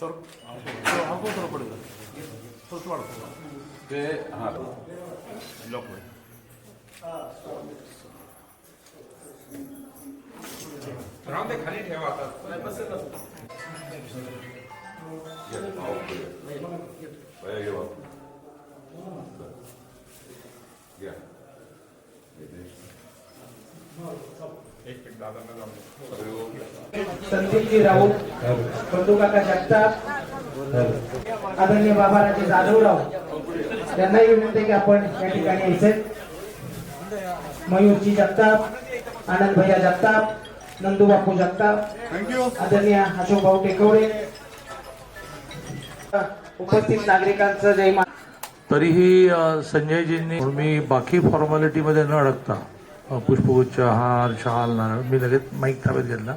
Sir हमको थोड़ा पड़ेगा तो थोड़ा ते हा. राहून ते खाली ठेवा आता. जाऊन. संदीपजी राऊत बंधुकाका जगताप आदरणीय बाबाराजे जाधवराव त्यांनाही विनंती की आपण या ठिकाणी यायचे मयूरजी जगताप आनंद भैया जगताप नंदू बापू जगताप आदरणीय अशोक भाऊ टेकवडे उपस्थित नागरिकांचं जय मा तरीही संजयजींनी मी बाकी फॉर्मॅलिटीमध्ये न अडकता पुष्पगुच्छ हार शाल नारळ मी लगेच माईक ताब्यात घेतला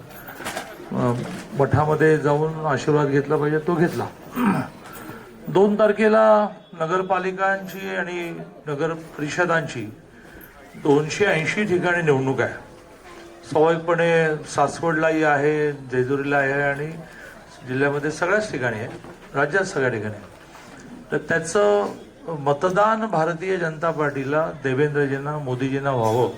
मठामध्ये जाऊन आशीर्वाद घेतला पाहिजे तो घेतला. दोन तारखेला नगरपालिकांची आणि नगर परिषदांची दोनशे ऐंशी ठिकाणी निवडणूक आहे. स्वाभाविकपणे सासवडलाही आहे जेजुरीला आहे आणि जिल्ह्यामध्ये सगळ्याच ठिकाणी आहे राज्यात सगळ्या ठिकाणी आहे. तर त्याचं मतदान भारतीय जनता पार्टीला देवेंद्रजींना मोदीजींना व्हावं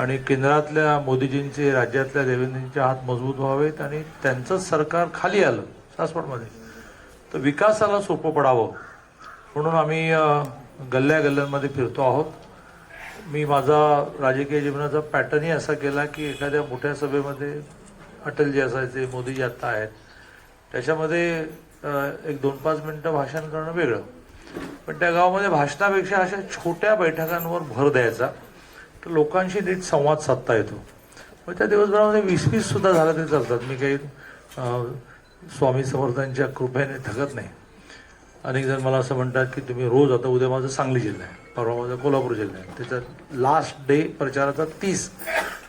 आणि केंद्रातल्या मोदीजींचे राज्यातल्या देवेंद्रजींचे हात मजबूत व्हावेत आणि त्यांचं सरकार खाली आलं सासवडमध्ये तर विकासाला सोपं पडावं म्हणून आम्ही गल्ल्या गल्ल्यांमध्ये फिरतो आहोत. मी माझा राजकीय जीवनाचा पॅटर्नही असा केला की एखाद्या मोठ्या सभेमध्ये अटलजी असायचे मोदीजी आत्ता आहेत. त्याच्यामध्ये एक दोन पाच मिनटं भाषण करणं वेगळं. पण त्या गावामध्ये भाषणापेक्षा अशा छोट्या बैठकांवर भर द्यायचा तर लोकांशी नीट संवाद साधता येतो. मग त्या दिवसभरामध्ये वीस वीस सुद्धा झालं तरी चालतात. मी काही स्वामी समर्थांच्या कृपेने थकत नाही. अनेक जण मला असं म्हणतात की तुम्ही रोज आता उद्या माझं सांगली जिल्हा आहे. परवा माझा कोल्हापूर जिल्ह्यात त्याचा त्याच्यात लास्ट डे प्रचाराचा तीस.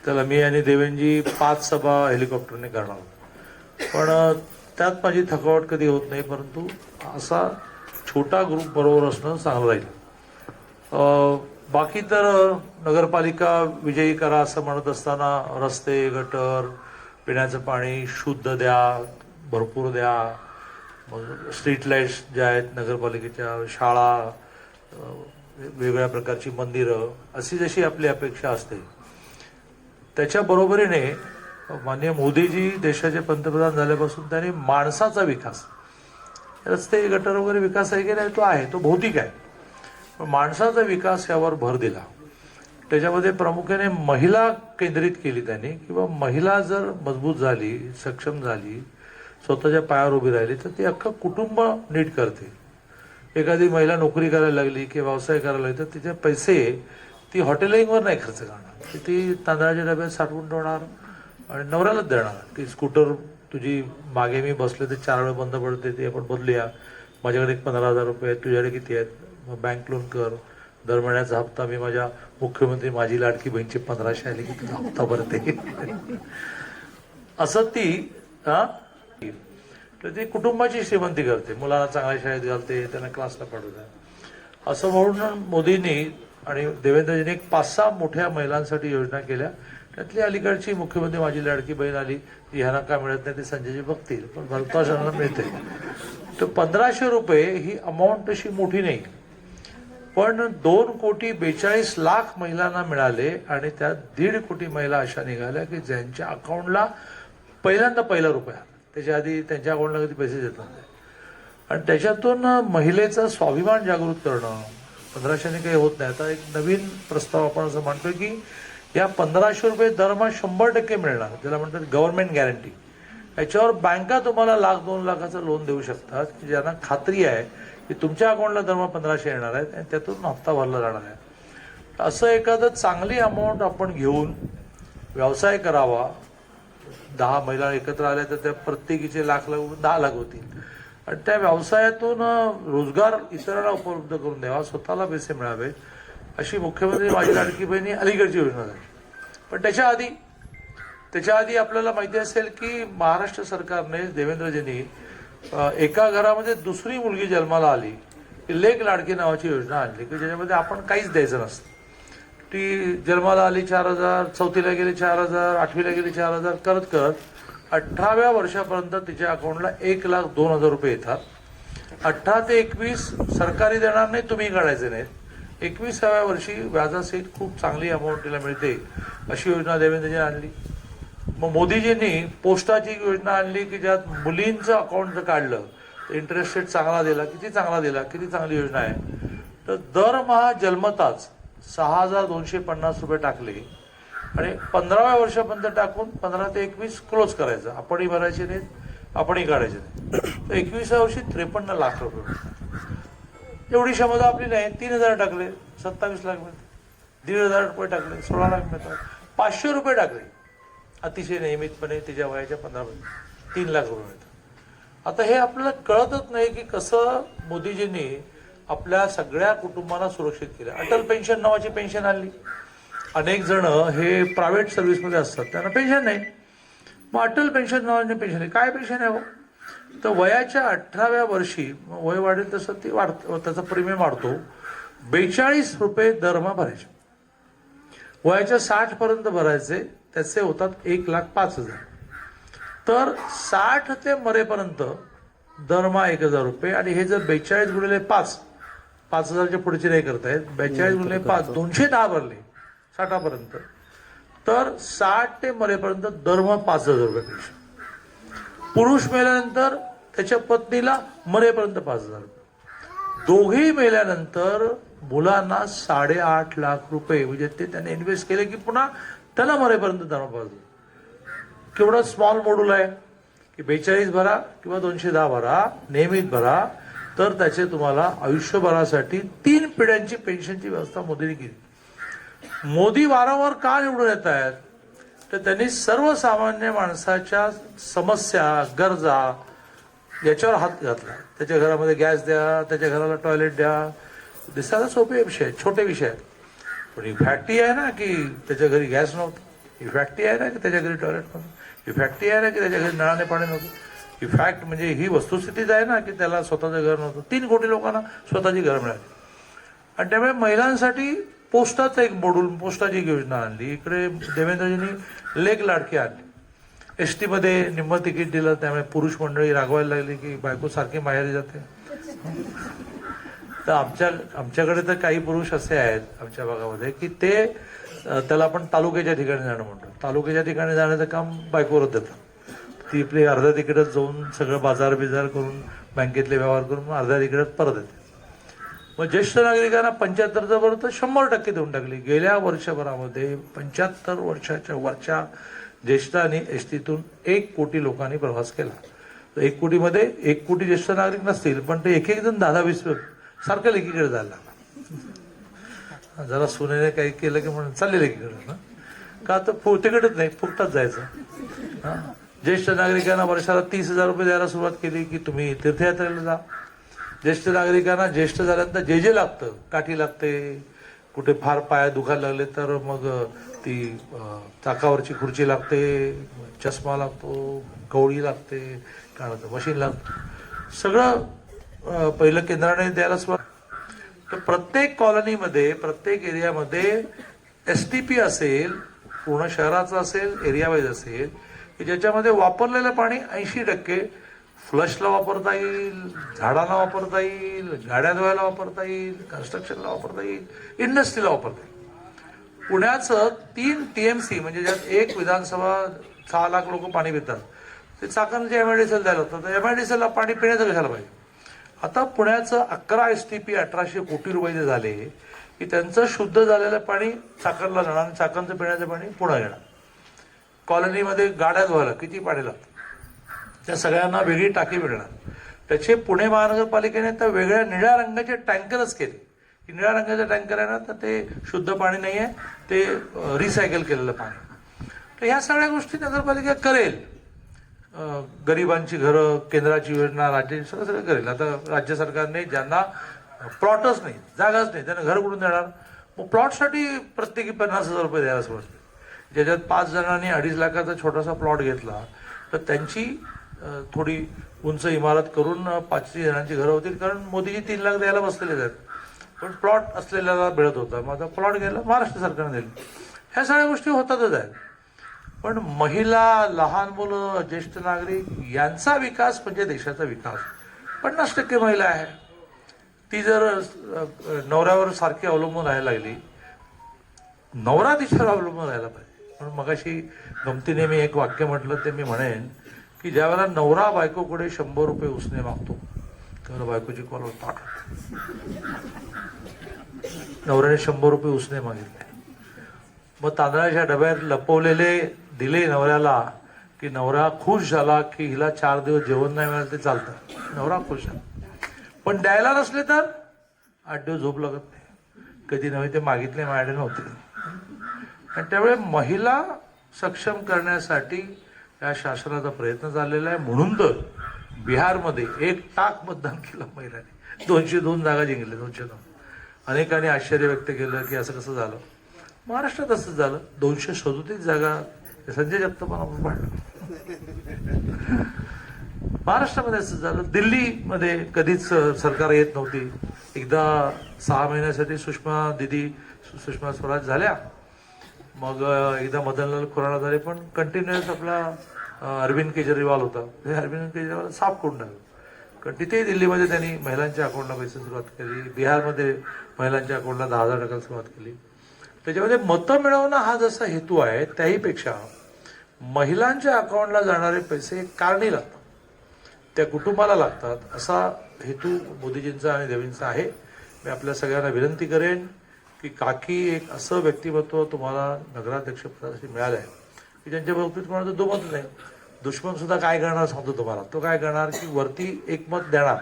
त्याला मी आणि देवेंजी पाच सभा हेलिकॉप्टरने करणार पण त्यात माझी थकावट कधी होत नाही परंतु असा छोटा ग्रुप बरोबर असणं चांगलं राहील. बाकी तर नगरपालिका विजयी करा असं म्हणत असताना रस्ते गटर पिण्याचं पाणी शुद्ध द्या भरपूर द्या. मग स्ट्रीट लाईट्स ज्या आहेत नगरपालिकेच्या शाळा वेगवेगळ्या प्रकारची मंदिरं अशी जशी आपली अपेक्षा असते. त्याच्या बरोबरीने माननीय मोदीजी देशाचे पंतप्रधान झाल्यापासून त्यांनी माणसाचा विकास. रस्ते गटर वगैरे विकास आहे की नाही तो आहे तो भौतिक आहे. पण माणसाचा विकास यावर भर दिला. त्याच्यामध्ये प्रामुख्याने महिला केंद्रित केली त्यांनी किंवा महिला जर मजबूत झाली सक्षम झाली स्वतःच्या पायावर उभी राहिली तर ती अख्खं कुटुंब नीट करते. एखादी महिला नोकरी करायला लागली किंवा व्यवसाय करायला लागली तर तिचे पैसे ती हॉटेलिंगवर नाही खर्च करणार. ती ती तांदळाच्या डब्यात साठवून ठेवणार आणि नवऱ्यालाच देणार. की स्कूटर तुझी मागे मी बसले तर चार वेळ बंद पडते ते आपण बदलूया. माझ्याकडे एक पंधरा हजार रुपये आहेत तुझ्याकडे किती आहेत? मग बँक लोन कर. दर महिन्याचा हप्ता मी माझ्या मुख्यमंत्री माझी लाडकी बहिणीची पंधराशे आली की तुझा हप्ता भरते. असं ती हा? तर ती कुटुंबाची श्रीमंती करते मुलांना चांगल्या शाळेत घालते त्यांना क्लासला पाठवते. असं म्हणून मोदींनी आणि देवेंद्रजींनी एक पाच सहा मोठ्या महिलांसाठी योजना केल्या. त्यातली अलीकडची मुख्यमंत्री माझी लाडकी बहीण आली ती ह्यांना काय मिळत नाही ते संजयजी बघतील पण भरताशांना मिळते. तर पंधराशे रुपये ही अमाऊंट तशी मोठी नाही. पण दोन कोटी बेचाळीस लाख महिलांना मिळाले आणि त्यात दीड कोटी महिला अशा निघाल्या की ज्यांच्या अकाउंटला पहिल्यांदा पहिला रुपया. त्याच्या आधी त्यांच्या अकाउंटला कधी पैसे देत आणि त्याच्यातून महिलेचा स्वाभिमान जागृत करणं पंधराशेने काही होत नाही. आता एक नवीन प्रस्ताव आपण असं म्हणतोय की या पंधराशे रुपये दरमहा शंभर टक्के मिळणार ज्याला म्हणतात गव्हर्नमेंट गॅरंटी याच्यावर बँका तुम्हाला लाख दोन लाखाचं लोन देऊ शकतात की ज्यांना खात्री आहे की तुमच्या अकाउंटला दरमहा पंधराशे येणार आहेत आणि त्यातून हप्ता भरला जाणार आहे. असं एखादं चांगली अमाऊंट आपण घेऊन व्यवसाय करावा दहा महिला एकत्र आल्या तर त्या प्रत्येकीचे लाख लाख दहा लाख होतील आणि त्या व्यवसायातून रोजगार इतरांना उपलब्ध करून द्यावा स्वतःला पैसे मिळावे अशी मुख्यमंत्री माझी लाडकी बहिणी अलीकडची योजना झाली. पण त्याच्या आधी त्याच्या आधी आपल्याला माहिती असेल की महाराष्ट्र सरकारने देवेंद्रजींनी एका घरामध्ये दुसरी मुलगी जन्माला आली की लेक लाडकी नावाची योजना आणली की ज्याच्यामध्ये आपण काहीच द्यायचं नसतं. ती जन्माला आली चार हजार चौथीला गेली चार हजार आठवीला गेली चार हजार करत करत अठराव्या वर्षापर्यंत तिच्या अकाउंटला एक लाख दोन हजार रुपये येतात. अठरा ते एकवीस सरकारी देणार नाही तुम्ही काढायचे नाहीत. एकविसाव्या वर्षी व्याजासहित खूप चांगली अमाऊंट तिला मिळते अशी योजना देवेंद्रजी आणली. मग मोदीजींनी पोस्टाची एक योजना आणली की ज्यात मुलींचं अकाउंट जर काढलं. तर इंटरेस्ट रेट चांगला दिला किती चांगला दिला किती चांगली योजना आहे. तर दरमहा जन्मताच सहा हजार दोनशे पन्नास रुपये टाकले. आणि पंधराव्या वर्षापर्यंत टाकून पंधरा ते एकवीस क्लोज करायचं. आपणही भरायचे नाहीत आपणही काढायचे नाहीत. तर वर्षी त्रेपन्न लाख रुपये. एवढी क्षमता आपली नाही. तीन हजार टाकले सत्तावीस लाख मिळतात. दीड हजार रुपये टाकले सोळा लाख मिळतात. पाचशे रुपये टाकले. अतिशय नियमितपणे तिच्या वयाच्या पंधरा तीन लाख रुपये मिळतात. आता हे आपल्याला कळतच नाही की कसं मोदीजींनी आपल्या सगळ्या कुटुंबांना सुरक्षित केलं. अटल पेन्शन नावाची पेन्शन आणली. अनेक जण हे प्रायव्हेट सर्व्हिसमध्ये असतात. त्यांना पेन्शन नाही. मग अटल पेन्शन नावाची पेन्शन आहे. काय पेन्शन आहे हो? तर वयाच्या अठराव्या वर्षी वय वाढेल तसं ती वाढत त्याचा प्रीमियम वाढतो. बेचाळीस रुपये दरमहा भरायचे. वयाच्या साठपर्यंत भरायचे. त्याचे होतात एक लाख पाच हजार. तर साठ ते मरेपर्यंत दरमहा एक हजार रुपये आणि हे जर बेचाळीस गुणिले पाच पाच हजारच्या पुढचे नाही करतायत. बेचाळीस गुणिले पाच दोनशे दहा भरले. साठापर्यंत. तर साठ ते मरेपर्यंत दरमहा पाच हजार रुपये पेन्शन. पुरुष मेल्यानंतर त्याच्या पत्नीला मरेपर्यंत पाच हजार रुपये. दोघेही मेल्यानंतर मुलांना साडेआठ लाख रुपये म्हणजे ते त्याने इन्व्हेस्ट केले की पुन्हा त्याला मरेपर्यंत दरमहा पाच हजार. केवढा स्मॉल मॉड्यूल आहे. की बेचाळीस भरा किंवा दोनशे दहा भरा नियमित भरा. तर त्याचे तुम्हाला आयुष्यभरासाठी तीन पिढ्यांची पेन्शनची व्यवस्था मोदींनी केली. मोदी वारंवार का निवडून येत आहेत? तर त्यांनी सर्वसामान्य माणसाच्या समस्या गरजा याच्यावर हात घातला. त्याच्या घरामध्ये गॅस द्या त्याच्या घराला टॉयलेट द्या. दिसायला सोपे विषय आहेत छोटे विषय आहेत. पण ही फॅक्टरी आहे ना की त्याच्या घरी गॅस नव्हतं. ही फॅक्टरी आहे ना की त्याच्या घरी टॉयलेट नव्हतं. ही फॅक्टरी आहे ना की त्याच्या घरी नळाने पाणी नव्हतं. ही फॅक्ट म्हणजे ही वस्तुस्थितीच आहे ना की त्याला स्वतःचं घर नव्हतं. तीन कोटी लोकांना स्वतःची घर मिळाली. आणि त्यामुळे महिलांसाठी पोस्टाचं एक बोडून पोस्टाची एक योजना आणली. इकडे देवेंद्रजींनी लेख लाडकी आणली. एस टीमध्ये निम्म तिकीट दिलं त्यामुळे पुरुष मंडळी रागवायला लागली की बायको सारखी माहेरी जाते. तर आमच्या आमच्याकडे तर काही पुरुष असे आहेत आमच्या भागामध्ये की ते त्याला आपण तालुक्याच्या ठिकाणी जाणं म्हणतो. तालुक्याच्या ठिकाणी जाण्याचं काम बायकोवरच देतात. ती आपली अर्ध्या तिकीटच जाऊन सगळं बाजार बिजार करून बँकेतले व्यवहार करून अर्ध्या तिकीटात परत येते. मग ज्येष्ठ नागरिकांना पंच्याहत्तरचं बरं तर शंभर टक्के देऊन टाकली. गेल्या वर्षभरामध्ये पंच्याहत्तर वर्षाच्या वरच्या ज्येष्ठांनी एस टीतून एक कोटी लोकांनी प्रवास केला. तर एक कोटीमध्ये एक कोटी ज्येष्ठ नागरिक नसतील पण ते एक एक जण दहा वीस सारखं लेकीकडे जायला लागला. जरा सुनेने काही केलं की म्हणून चालले लेकीकडे ना का तर फु तिकडच नाही फुकताच जायचं. हां? ज्येष्ठ नागरिकांना वर्षाला तीस हजार रुपये द्यायला सुरुवात केली की तुम्ही तीर्थयात्रेला जा. ज्येष्ठ नागरिकांना ज्येष्ठ झाल्यानंतर जे जे लागतं काठी लागते कुठे फार पाया दुखायला लागले तर मग ती चाकावरची खुर्ची लागते चष्मा लागतो कवळी लागते काय म्हणतं मशीन लागतं. सगळं पहिलं केंद्राने द्यायला सुरुवात. तर प्रत्येक कॉलनीमध्ये प्रत्येक एरियामध्ये एस टी पी असेल पूर्ण शहराचं असेल एरिया वाईज असेल की ज्याच्यामध्ये वापरलेलं पाणी ऐंशी टक्के फ्लशला वापरता येईल झाडांना वापरता येईल गाड्या धुवायला वापरता येईल कन्स्ट्रक्शनला वापरता येईल इंडस्ट्रीला वापरता येईल. पुण्याचं तीन टी एम सी म्हणजे ज्यात एक विधानसभा सहा लाख लोक पाणी पितात ते चाकणचे एम आय डी द्यायला होतं तर एम आय डी पाणी पिण्याचं कशाला पाहिजे? आता पुण्याचं अकरा एस टी पी अठराशे कोटी रुपये झाले की त्यांचं शुद्ध झालेलं पाणी चाकणला जाणार आणि चाकणचं पिण्याचं पाणी पुन्हा येणार. कॉलनीमध्ये गाड्या धुवायला किती पाणी लागतं? त्या सगळ्यांना वेगळी टाकी मिळणार. त्याचे पुणे महानगरपालिकेने तर वेगळ्या निळ्या रंगाचे टँकरच केले. की निळ्या रंगाचे टँकर आहे ना तर ते शुद्ध पाणी नाही आहे ते रिसायकल केलेलं पाणी तर ह्या सगळ्या गोष्टी नगरपालिका करेल. गरिबांची घरं केंद्राची योजना राज्याची सगळं सगळं करेल. आता राज्य सरकारने ज्यांना प्लॉटच नाही जागाच नाही त्यांना घर कुठून देणार? मग प्लॉटसाठी प्रत्येकी पन्नास हजार रुपये द्यायला सुरुवात ज्याच्यात पाच जणांनी अडीच लाखाचा छोटासा प्लॉट घेतला तर त्यांची थोडी उंच इमारत करून अ, पाचशे जणांची घरं होतील कारण मोदीजी तीन लाख द्यायला बसलेले आहेत. पण प्लॉट असलेल्याला मिळत होता. माझा प्लॉट घ्यायला महाराष्ट्र सरकारने दिली. ह्या सगळ्या गोष्टी होतातच आहेत. पण महिला लहान मुलं ज्येष्ठ नागरिक यांचा विकास म्हणजे देशाचा विकास. पन्नास टक्के महिला आहे. ती जर नवऱ्यावर सारखी अवलंबून राहायला लागली नवरा तिच्यावर अवलंबून राहायला पाहिजे. म्हणून मगाशी गमतीने मी एक वाक्य म्हटलं ते मी म्हणेन की ज्यावेळेला नवरा बायकोकडे शंभर रुपये उसने मागतो त्यावेळेला बायकोची कॉल ताट नवऱ्याने शंभर रुपये उसने मागितले. मग तांदळाच्या डब्यात लपवलेले दिले नवऱ्याला की नवरा खुश झाला की हिला चार दिवस जेवण नाही मिळालं ते चालतं. नवरा खुश झाला. पण द्यायला नसले तर आठ दिवस झोप लागत नाही. कधी नव्हे ते मागितले माझ्याकडे नव्हते. आणि त्यामुळे महिला सक्षम करण्यासाठी या शासनाचा प्रयत्न झालेला आहे. म्हणून तर बिहारमध्ये एक टाक मतदान केलं महिलांनी. दोनशे दोन जागा जिंकल्या दोनशे दोन. अनेकांनी आश्चर्य व्यक्त केलं की असं कसं झालं? महाराष्ट्रात असंच झालं. दोनशे सदोतीस जागा संजय जगतापांना पाडलं महाराष्ट्रामध्ये असं झालं. दिल्लीमध्ये कधीच सरकार येत नव्हती. एकदा सहा महिन्यासाठी सुषमा दिदी सु- सुषमा स्वराज झाल्या. मग एकदा मदनलाल खुराणा झाले पण कंटिन्युअस आपला अरविंद केजरीवाल होता. ते अरविंद केजरीवाल साफ करून टाकलं. कारण तिथेही दिल्लीमध्ये त्यांनी महिलांच्या अकाउंटला पैसे सुरुवात केली. बिहारमध्ये महिलांच्या अकाउंटला दहा हजार टाकायला सुरुवात केली. त्याच्यामध्ये मतं मिळवणं हा जसा हेतू आहे त्याहीपेक्षा महिलांच्या अकाउंटला जाणारे पैसे कारणी लागतात. त्या कुटुंबाला लागतात. असा हेतू मोदीजींचा आणि देवींचा आहे. मी आपल्या सगळ्यांना विनंती करेन. की काकी एक असं व्यक्तिमत्व तुम्हाला नगराध्यक्षपदासाठी मिळालं आहे की ज्यांच्या बाबतीत कोणाचं दुमत नाही. दुश्मन सुद्धा काय करणार सांगतो तुम्हाला. तो काय करणार की वरती एक मत देणार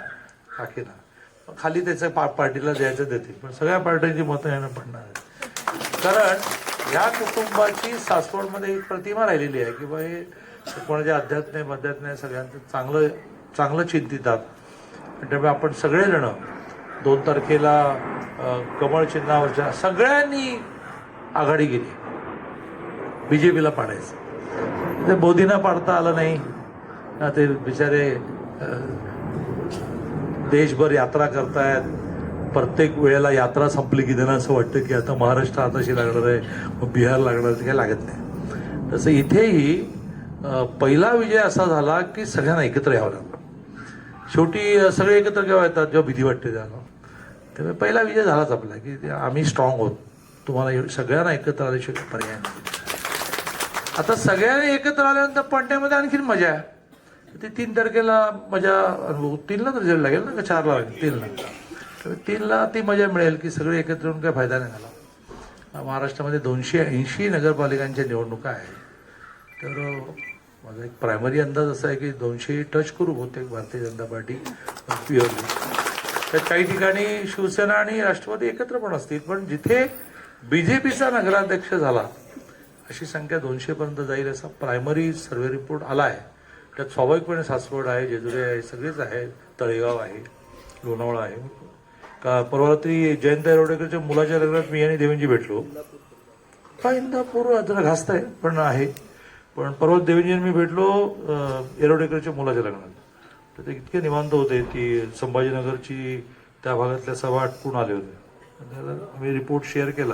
काकीना. मग खाली त्याचं पा पार्टीला द्यायचं देतील. पण सगळ्या पार्ट्यांची मतं येणं पडणार आहेत. कारण या कुटुंबाची सासवडमध्ये एक प्रतिमा राहिलेली आहे की बा हे कोणाच्या अध्यात्म आहे मध्यात्म आहे सगळ्यांचं चांगलं चांगलं चिंतितात. त्यामुळे आपण सगळेजण दोन तारखेला कमळ चिन्हावरच्या सगळ्यांनी आघाडी गेली बी जे पीला पाडायचं. ते मोदींना पाडता आलं नाही. ना ते बिचारे देशभर यात्रा करतायत. प्रत्येक वेळेला यात्रा संपली की त्यांना असं वाटतं की आता महाराष्ट्र आताशी लागणार आहे मग बिहार लागणार आहे, ते काही लागत नाही. तसं इथेही पहिला विजय असा झाला की सगळ्यांना एकत्र यावं लागलं. शेवटी सगळे एकत्र केव्हा येतात? जेव्हा भीती वाटते त्याला त्यामुळे पहिला विजय झालाच आपला की ते आम्ही स्ट्रॉंग होत. तुम्हाला सगळ्यांना एकत्र आल्याशिवाय पर्याय नाही. आता सगळ्यांनी एकत्र आल्यानंतर पडण्यामध्ये आणखीन मजा आहे. ते तीन तारखेला मजा अनुभव तीनला तर रिझल्ट लागेल ना का चारला लागेल? तीनला. तर तीनला ती मजा मिळेल की सगळे एकत्र येऊन काही फायदा नाही झाला. महाराष्ट्रामध्ये दोनशे ऐंशी नगरपालिकांच्या निवडणुका आहेत. तर माझा एक प्रायमरी अंदाज असा आहे की दोनशे टच करू बहुतेक भारतीय जनता पार्टी प्युअरली तर काही ठिकाणी शिवसेना आणि राष्ट्रवादी एकत्र पण असतील पण जिथे बी जे पीचा नगराध्यक्ष झाला अशी संख्या दोनशे पर्यंत जाईल असा प्रायमरी सर्वे रिपोर्ट आला आहे त्यात स्वाभाविकपणे सासवड आहे जेजुरी आहे सगळेच आहे तळेगाव आहे लोणावळा आहे. का परवा रात्री जयंत एरोडेकरच्या मुलाच्या लग्नात मी आणि देवेंजी भेटलो. का इंदापूर जरा घासत आहे पण आहे. पण परवा देवेंजी मी भेटलो अं, एरोडेकरच्या मुलाच्या लग्नात. तर ते इतके निवांत होते की संभाजीनगरची त्या भागातल्या सभा आटकून आले होते. त्याला आम्ही रिपोर्ट शेअर केला.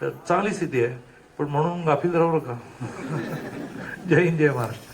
तर चांगली स्थिती आहे. पण म्हणून गाफील राहू नका. जय हिंद जय महाराष्ट्र.